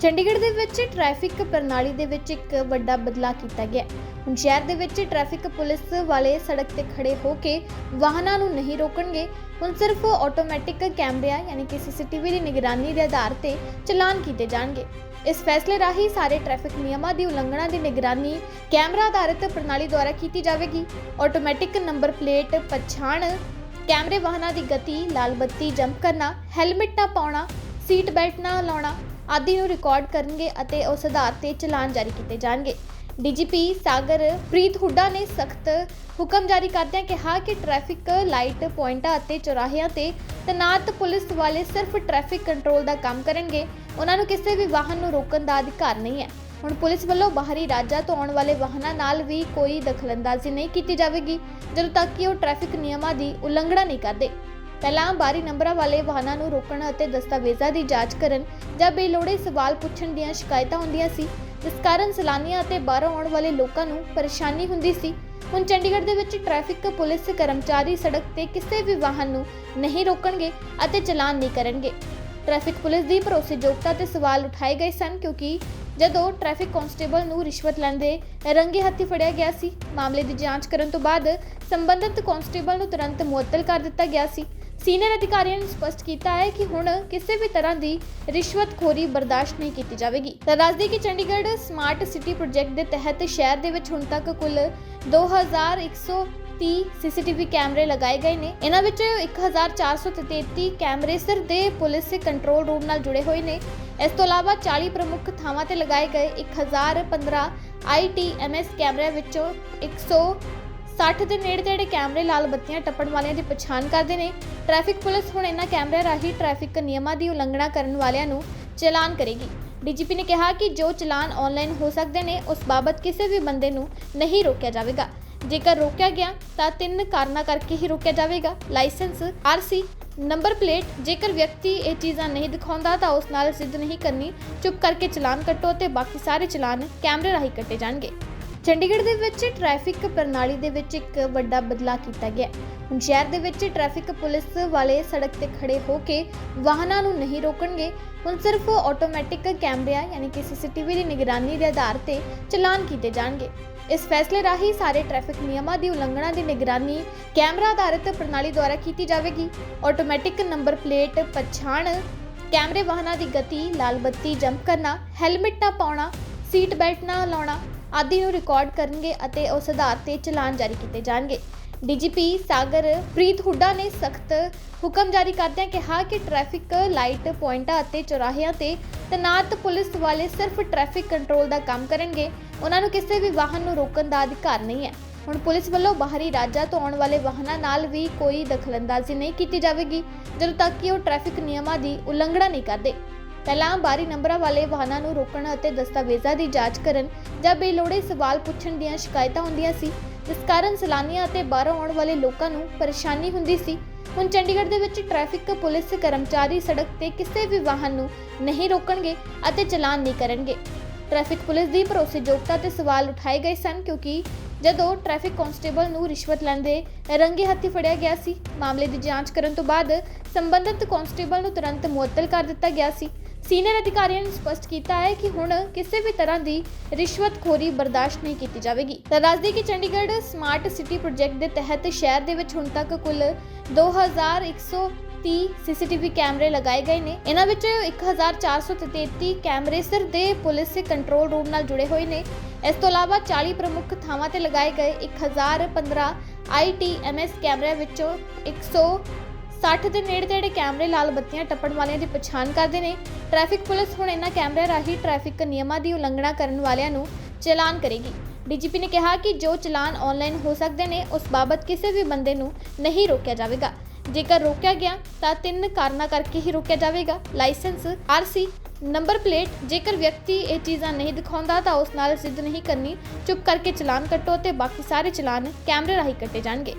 ਚੰਡੀਗੜ੍ਹ ਦੇ ਵਿੱਚ ਟ੍ਰੈਫਿਕ ਪ੍ਰਣਾਲੀ ਦੇ ਵਿੱਚ ਇੱਕ ਵੱਡਾ ਬਦਲਾਅ ਕੀਤਾ ਗਿਆ। ਹੁਣ ਸ਼ਹਿਰ ਦੇ ਵਿੱਚ ਟ੍ਰੈਫਿਕ ਪੁਲਿਸ ਵਾਲੇ ਸੜਕ ਤੇ ਖੜੇ ਹੋ ਕੇ ਵਾਹਨਾਂ ਨੂੰ ਨਹੀਂ ਰੋਕਣਗੇ। ਹੁਣ ਸਿਰਫ ਆਟੋਮੈਟਿਕ ਕੈਮਰਿਆਂ ਯਾਨੀ ਕਿ ਸੀਸੀਟੀਵੀ ਦੀ ਨਿਗਰਾਨੀ ਦੇ ਆਧਾਰ ਤੇ ਚਲਾਨ ਕੀਤੇ ਜਾਣਗੇ। ਇਸ ਫੈਸਲੇ ਰਾਹੀਂ ਸਾਰੇ ਟ੍ਰੈਫਿਕ ਨਿਯਮਾਂ ਦੀ ਉਲੰਘਣਾ ਦੀ ਨਿਗਰਾਨੀ, ਕੈਮਰਾ ਆਧਾਰਿਤ ਪ੍ਰਣਾਲੀ ਦੁਆਰਾ ਕੀਤੀ ਜਾਵੇਗੀ। ਆਟੋਮੈਟਿਕ ਨੰਬਰ ਪਲੇਟ ਪਛਾਣ, ਕੈਮਰੇ ਵਾਹਨਾਂ ਦੀ ਗਤੀ, ਲਾਲ ਬੱਤੀ ਜੰਪ ਕਰਨਾ, ਹੈਲਮਟ ਨਾ ਪਾਉਣਾ, ਸੀਟ ਬੈਲਟ ਨਾ ਲਾਉਣਾ ਆਦਿ ਨੂੰ ਰਿਕਾਰਡ ਕਰਨਗੇ ਅਤੇ ਉਸ ਆਧਾਰ ਤੇ ਚਲਾਨ ਜਾਰੀ ਕੀਤੇ ਜਾਣਗੇ। ਡੀਜੀਪੀ ਸਾਗਰ ਪ੍ਰੀਤ ਹੁੱਡਾ ਨੇ ਸਖਤ ਹੁਕਮ ਜਾਰੀ ਕਰਦਿਆਂ ਕਿਹਾ ਕਿ ਟ੍ਰੈਫਿਕ ਲਾਈਟ ਪੁਆਇੰਟਾਂ ਅਤੇ ਚੌਰਾਹਿਆਂ ਤੇ ਤੈਨਾਤ ਪੁਲਿਸ ਵਾਲੇ ਸਿਰਫ ਟ੍ਰੈਫਿਕ ਕੰਟਰੋਲ ਦਾ ਕੰਮ ਕਰਨਗੇ। ਉਹਨਾਂ ਨੂੰ ਕਿਸੇ ਵੀ ਵਾਹਨ ਨੂੰ ਰੋਕਣ ਦਾ ਅਧਿਕਾਰ ਨਹੀਂ ਹੈ। ਹੁਣ ਪੁਲਿਸ ਵੱਲੋਂ ਬਾਹਰੀ ਰਾਜਾਂ ਤੋਂ ਆਉਣ ਵਾਲੇ ਵਾਹਨਾਂ ਨਾਲ ਵੀ ਕੋਈ ਦਖਲਅੰਦਾਜ਼ੀ ਨਹੀਂ ਕੀਤੀ ਜਾਵੇਗੀ, ਜਦੋਂ ਤੱਕ ਕਿ ਉਹ ਟ੍ਰੈਫਿਕ ਨਿਯਮਾਂ ਦੀ ਉਲੰਘਣਾ ਨਹੀਂ ਕਰਦੇ। ਪਹਿਲਾਂ ਬਾਰੀ ਨੰਬਰਾਂ ਵਾਲੇ ਵਾਹਨਾਂ ਨੂੰ ਰੋਕਣ ਅਤੇ ਦਸਤਾਵੇਜ਼ਾਂ ਦੀ ਜਾਂਚ ਕਰਨ ਜਾਂ ਬੇਲੋੜੇ ਸਵਾਲ ਪੁੱਛਣ ਦੀਆਂ ਸ਼ਿਕਾਇਤਾਂ ਹੁੰਦੀਆਂ ਸੀ, ਜਿਸ ਕਾਰਨ ਸੈਲਾਨੀਆਂ ਅਤੇ ਬਾਹਰੋਂ ਆਉਣ ਵਾਲੇ ਲੋਕਾਂ ਨੂੰ ਪਰੇਸ਼ਾਨੀ ਹੁੰਦੀ ਸੀ। ਹੁਣ ਚੰਡੀਗੜ੍ਹ ਦੇ ਵਿੱਚ ਟ੍ਰੈਫਿਕ ਪੁਲਿਸ ਕਰਮਚਾਰੀ ਸੜਕ ਤੇ ਕਿਸੇ ਵੀ ਵਾਹਨ ਨੂੰ ਨਹੀਂ ਰੋਕਣਗੇ ਅਤੇ ਚਲਾਨ ਨਹੀਂ ਕਰਨਗੇ। ਟ੍ਰੈਫਿਕ ਪੁਲਿਸ ਦੀ ਭਰੋਸੇਯੋਗਤਾ ਤੇ ਸਵਾਲ ਉਠਾਏ ਗਏ ਸਨ ਕਿਉਂਕਿ ਜਦੋਂ ਟ੍ਰੈਫਿਕ ਕਾਂਸਟੇਬਲ ਨੂੰ ਰਿਸ਼ਵਤ ਲੈਂਦੇ ਰੰਗੇ ਹੱਥੀ ਫੜਿਆ ਗਿਆ ਸੀ, ਮਾਮਲੇ ਦੀ ਜਾਂਚ ਕਰਨ ਤੋਂ ਬਾਅਦ ਸੰਬੰਧਿਤ ਕਾਂਸਟੇਬਲ ਨੂੰ ਤੁਰੰਤ ਮੁਅੱਤਲ ਕਰ ਦਿੱਤਾ ਗਿਆ ਸੀ। ਸੀਨੀਅਰ ਅਧਿਕਾਰੀਆਂ ਨੇ ਸਪਸ਼ਟ ਕੀਤਾ ਹੈ ਕਿ ਹੁਣ ਕਿਸੇ ਵੀ ਤਰ੍ਹਾਂ ਦੀ ਰਿਸ਼ਵਤਖੋਰੀ ਬਰਦਾਸ਼ਤ ਨਹੀਂ ਕੀਤੀ ਜਾਵੇਗੀ। ਤਾਂ ਦੱਸਦੇ ਕਿ ਚੰਡੀਗੜ੍ਹ ਸਮਾਰਟ ਸਿਟੀ ਪ੍ਰੋਜੈਕਟ ਦੇ ਤਹਿਤ ਸ਼ਹਿਰ ਦੇ ਵਿੱਚ ਹੁਣ ਤੱਕ ਕੁੱਲ 2130 ਸੀਸੀਟੀਵੀ ਕੈਮਰੇ ਲਗਾਏ ਗਏ ਨੇ। ਇਹਨਾਂ ਵਿੱਚ 1433 ਕੈਮਰੇ ਸਿਰ ਦੇ ਪੁਲਿਸ ਕੰਟਰੋਲ ਰੂਮ ਨਾਲ ਜੁੜੇ ਹੋਏ ਨੇ। ਇਸ ਤੋਂ ਇਲਾਵਾ 40 ਪ੍ਰਮੁੱਖ ਥਾਵਾਂ ਤੇ ਲਗਾਏ ਗਏ 1015 ਆਈਟੀਐਮਐਸ ਕੈਮਰਿਆਂ ਵਿੱਚੋਂ 100 60 ਦੇ ਨੇੜੇ ਤੇੜੇ ਕੈਮਰੇ ਲਾਲ ਬੱਤੀਆਂ ਟੱਪਣ ਵਾਲਿਆਂ ਦੀ ਪਛਾਣ ਕਰਦੇ ਨੇ। ਟ੍ਰੈਫਿਕ ਪੁਲਿਸ ਹੁਣ ਇਹਨਾਂ ਕੈਮਰਿਆਂ ਰਾਹੀਂ ਟ੍ਰੈਫਿਕ ਨਿਯਮਾਂ ਦੀ ਉਲੰਘਣਾ ਕਰਨ ਵਾਲਿਆਂ ਨੂੰ ਚਲਾਨ ਕਰੇਗੀ। ਡੀਜੀਪੀ ਨੇ ਕਿਹਾ ਕਿ ਜੋ ਚਲਾਨ ਆਨਲਾਈਨ ਹੋ ਸਕਦੇ ਨੇ, ਉਸ ਬਾਬਤ ਕਿਸੇ ਵੀ ਬੰਦੇ ਨੂੰ ਨਹੀਂ ਰੋਕਿਆ ਜਾਵੇਗਾ। ਜੇਕਰ ਰੋਕਿਆ ਗਿਆ, ਤਾਂ ਤਿੰਨ ਕਾਰਨਾਂ ਕਰਕੇ ਹੀ ਰੋਕਿਆ ਜਾਵੇਗਾ। ਲਾਇਸੈਂਸ ਆਰਸੀ ਨੰਬਰ ਪਲੇਟ, ਜੇਕਰ ਵਿਅਕਤੀ ਇਹ ਚੀਜ਼ਾਂ ਨਹੀਂ ਦਿਖਾਉਂਦਾ, ਤਾਂ ਉਸ ਨਾਲ ਸਿੱਧ ਨਹੀਂ ਕਰਨੀ। ਚੁੱਪ ਕਰਕੇ ਚਲਾਨ ਕੱਟੋ ਤੇ ਬਾਕੀ ਸਾਰੇ ਚਲਾਨ ਕੈਮਰੇ ਰਾਹੀਂ ਕੱਟੇ ਜਾਣਗੇ। ਚੰਡੀਗੜ੍ਹ ਦੇ ਵਿੱਚ ਟ੍ਰੈਫਿਕ ਪ੍ਰਣਾਲੀ ਦੇ ਵਿੱਚ ਇੱਕ ਵੱਡਾ ਬਦਲਾਅ ਕੀਤਾ ਗਿਆ। ਹੁਣ ਸ਼ਹਿਰ ਦੇ ਵਿੱਚ ਟ੍ਰੈਫਿਕ ਪੁਲਿਸ ਵਾਲੇ ਸੜਕ ਤੇ ਖੜੇ ਹੋ ਕੇ ਵਾਹਨਾਂ ਨੂੰ ਨਹੀਂ ਰੋਕਣਗੇ। ਹੁਣ ਸਿਰਫ ਆਟੋਮੈਟਿਕ ਕੈਮਰਿਆਂ ਯਾਨੀ ਕਿ ਸੀਸੀਟੀਵੀ ਦੀ ਨਿਗਰਾਨੀ ਦੇ ਆਧਾਰ ਤੇ ਚਲਾਨ ਕੀਤੇ ਜਾਣਗੇ। ਇਸ ਫੈਸਲੇ ਰਾਹੀਂ ਸਾਰੇ ਟ੍ਰੈਫਿਕ ਨਿਯਮਾਂ ਦੀ ਉਲੰਘਣਾ ਦੀ ਨਿਗਰਾਨੀ, ਕੈਮਰਾ ਆਧਾਰਿਤ ਪ੍ਰਣਾਲੀ ਦੁਆਰਾ ਕੀਤੀ ਜਾਵੇਗੀ। ਆਟੋਮੈਟਿਕ ਨੰਬਰ ਪਲੇਟ ਪਛਾਣ, ਕੈਮਰੇ ਵਾਹਨਾਂ ਦੀ ਗਤੀ, ਲਾਲ ਬੱਤੀ ਜੰਪ ਕਰਨਾ, ਹੈਲਮਟ ਨਾ ਪਾਉਣਾ, ਸੀਟ ਬੈਲਟ ਨਾ ਲਾਉਣਾ ਆਦਿ ਨੂੰ ਰਿਕਾਰਡ ਕਰਨਗੇ ਅਤੇ ਉਸ ਆਧਾਰ ਤੇ ਚਲਾਨ ਜਾਰੀ ਕੀਤੇ ਜਾਣਗੇ। ਡੀਜੀਪੀ ਸਾਗਰ ਪ੍ਰੀਤ ਹੁੱਡਾ ਨੇ ਸਖਤ ਹੁਕਮ ਜਾਰੀ ਕਰਦਿਆਂ ਕਿਹਾ ਕਿ ਟ੍ਰੈਫਿਕ ਲਾਈਟ ਪੁਆਇੰਟਾਂ ਅਤੇ ਚੌਰਾਹਿਆਂ ਤੇ ਤੈਨਾਤ ਪੁਲਿਸ ਵਾਲੇ ਸਿਰਫ ਟ੍ਰੈਫਿਕ ਕੰਟਰੋਲ ਦਾ ਕੰਮ ਕਰਨਗੇ। ਉਹਨਾਂ ਨੂੰ ਕਿਸੇ ਵੀ ਵਾਹਨ ਨੂੰ ਰੋਕਣ ਦਾ ਅਧਿਕਾਰ ਨਹੀਂ ਹੈ। ਹੁਣ ਪੁਲਿਸ ਵੱਲੋਂ ਬਾਹਰੀ ਰਾਜਾਂ ਤੋਂ ਆਉਣ ਵਾਲੇ ਵਾਹਨਾਂ ਨਾਲ ਵੀ ਕੋਈ ਦਖਲਅੰਦਾਜ਼ੀ ਨਹੀਂ ਕੀਤੀ ਜਾਵੇਗੀ, ਜਦੋਂ ਤੱਕ ਕਿ ਉਹ ਟ੍ਰੈਫਿਕ ਨਿਯਮਾਂ ਦੀ ਉਲੰਘਣਾ ਨਹੀਂ ਕਰਦੇ। ਪਹਿਲਾਂ ਬਾਰੀ ਨੰਬਰਾਂ ਵਾਲੇ ਵਾਹਨਾਂ ਨੂੰ ਰੋਕਣ ਅਤੇ ਦਸਤਾਵੇਜ਼ਾਂ ਦੀ ਜਾਂਚ ਕਰਨ ਜਾਂ ਬੇਲੋੜੇ ਸਵਾਲ ਪੁੱਛਣ ਦੀਆਂ ਸ਼ਿਕਾਇਤਾਂ ਹੁੰਦੀਆਂ ਸੀ। ਜਿਸ ਕਾਰਨ ਸੈਲਾਨੀਆਂ ਅਤੇ ਬਾਹਰੋਂ ਆਉਣ ਵਾਲੇ ਲੋਕਾਂ ਨੂੰ ਪਰੇਸ਼ਾਨੀ ਹੁੰਦੀ ਸੀ। ਹੁਣ ਚੰਡੀਗੜ੍ਹ ਦੇ ਵਿੱਚ ਟ੍ਰੈਫਿਕ, ਪੁਲਿਸ ਕਰਮਚਾਰੀ ਸੜਕ ਤੇ ਕਿਸੇ ਵੀ ਵਾਹਨ ਨੂੰ ਨਹੀਂ ਰੋਕਣਗੇ ਅਤੇ ਚਲਾਨ ਨਹੀਂ ਕਰਨਗੇ। ਟ੍ਰੈਫਿਕ ਪੁਲਿਸ ਦੀ ਭਰੋਸੇਯੋਗਤਾ ਤੇ ਸਵਾਲ ਉਠਾਏ ਗਏ ਸਨ ਕਿਉਂਕਿ ਜਦੋਂ ਟ੍ਰੈਫਿਕ ਕਾਂਸਟੇਬਲ ਨੂੰ ਰਿਸ਼ਵਤ ਲੈਂਦੇ ਰੰਗੇ ਹੱਥੀ ਫੜਿਆ ਗਿਆ ਸੀ, ਮਾਮਲੇ ਦੀ ਜਾਂਚ ਕਰਨ ਤੋਂ ਬਾਅਦ ਸੰਬੰਧਿਤ ਕਾਂਸਟੇਬਲ ਨੂੰ ਤੁਰੰਤ ਮੁਅੱਤਲ ਕਰ ਦਿੱਤਾ ਗਿਆ ਸੀ। ਸੀਨੀਅਰ ਅਧਿਕਾਰੀਆਂ ਨੇ ਸਪਸ਼ਟ ਕੀਤਾ ਹੈ ਕਿ ਹੁਣ ਕਿਸੇ ਵੀ ਤਰ੍ਹਾਂ ਦੀ ਰਿਸ਼ਵਤਖੋਰੀ ਬਰਦਾਸ਼ਤ ਨਹੀਂ ਕੀਤੀ ਜਾਵੇਗੀ। ਤਾਂ ਦੱਸਦੇ ਕਿ ਚੰਡੀਗੜ੍ਹ ਸਮਾਰਟ ਸਿਟੀ ਪ੍ਰੋਜੈਕਟ ਦੇ ਤਹਿਤ ਸ਼ਹਿਰ ਦੇ ਵਿੱਚ ਹੁਣ ਤੱਕ ਕੁੱਲ 2130 ਸੀਸੀਟੀਵੀ ਕੈਮਰੇ ਲਗਾਏ ਗਏ ਨੇ। ਇਹਨਾਂ ਵਿੱਚ 1433 ਕੈਮਰੇ ਸਿਰ ਦੇ ਪੁਲਿਸ ਕੰਟਰੋਲ ਰੂਮ ਨਾਲ ਜੁੜੇ ਹੋਏ ਨੇ। ਇਸ ਤੋਂ ਇਲਾਵਾ 40 ਪ੍ਰਮੁੱਖ ਥਾਵਾਂ ਤੇ ਲਗਾਏ ਗਏ 1015 ਆਈਟੀਐਮਐਸ ਕੈਮਰਿਆਂ ਵਿੱਚੋਂ 100 60 ਦੇ ਨੇੜੇ ਤੇੜੇ ਕੈਮਰੇ ਲਾਲ ਬੱਤੀਆਂ ਟੱਪਣ ਵਾਲਿਆਂ ਦੀ ਪਛਾਣ ਕਰਦੇ ਨੇ। ਟ੍ਰੈਫਿਕ ਪੁਲਿਸ ਹੁਣ ਇਹਨਾਂ ਕੈਮਰਿਆਂ ਰਾਹੀਂ ਟ੍ਰੈਫਿਕ ਨਿਯਮਾਂ ਦੀ ਉਲੰਘਣਾ ਕਰਨ ਵਾਲਿਆਂ ਨੂੰ ਚਲਾਨ ਕਰੇਗੀ। ਡੀਜੀਪੀ ਨੇ ਕਿਹਾ ਕਿ ਜੋ ਚਲਾਨ ਆਨਲਾਈਨ ਹੋ ਸਕਦੇ ਨੇ, ਉਸ ਬਾਬਤ ਕਿਸੇ ਵੀ ਬੰਦੇ ਨੂੰ ਨਹੀਂ ਰੋਕਿਆ ਜਾਵੇਗਾ। ਜੇਕਰ ਰੋਕਿਆ ਗਿਆ, ਤਾਂ ਤਿੰਨ ਕਾਰਨਾਂ ਕਰਕੇ ਹੀ ਰੋਕਿਆ ਜਾਵੇਗਾ। ਲਾਇਸੈਂਸ ਆਰਸੀ ਨੰਬਰ ਪਲੇਟ, ਜੇਕਰ ਵਿਅਕਤੀ ਇਹ ਚੀਜ਼ਾਂ ਨਹੀਂ ਦਿਖਾਉਂਦਾ ਤਾਂ ਉਸ ਨਾਲ ਸਿੱਧ ਨਹੀਂ ਕਰਨੀ। ਚੁੱਪ ਕਰਕੇ ਚਲਾਨ ਕੱਟੋ ਤੇ ਬਾਕੀ ਸਾਰੇ ਚਲਾਨ ਕੈਮਰੇ ਰਾਹੀਂ ਕੱਟੇ ਜਾਣਗੇ।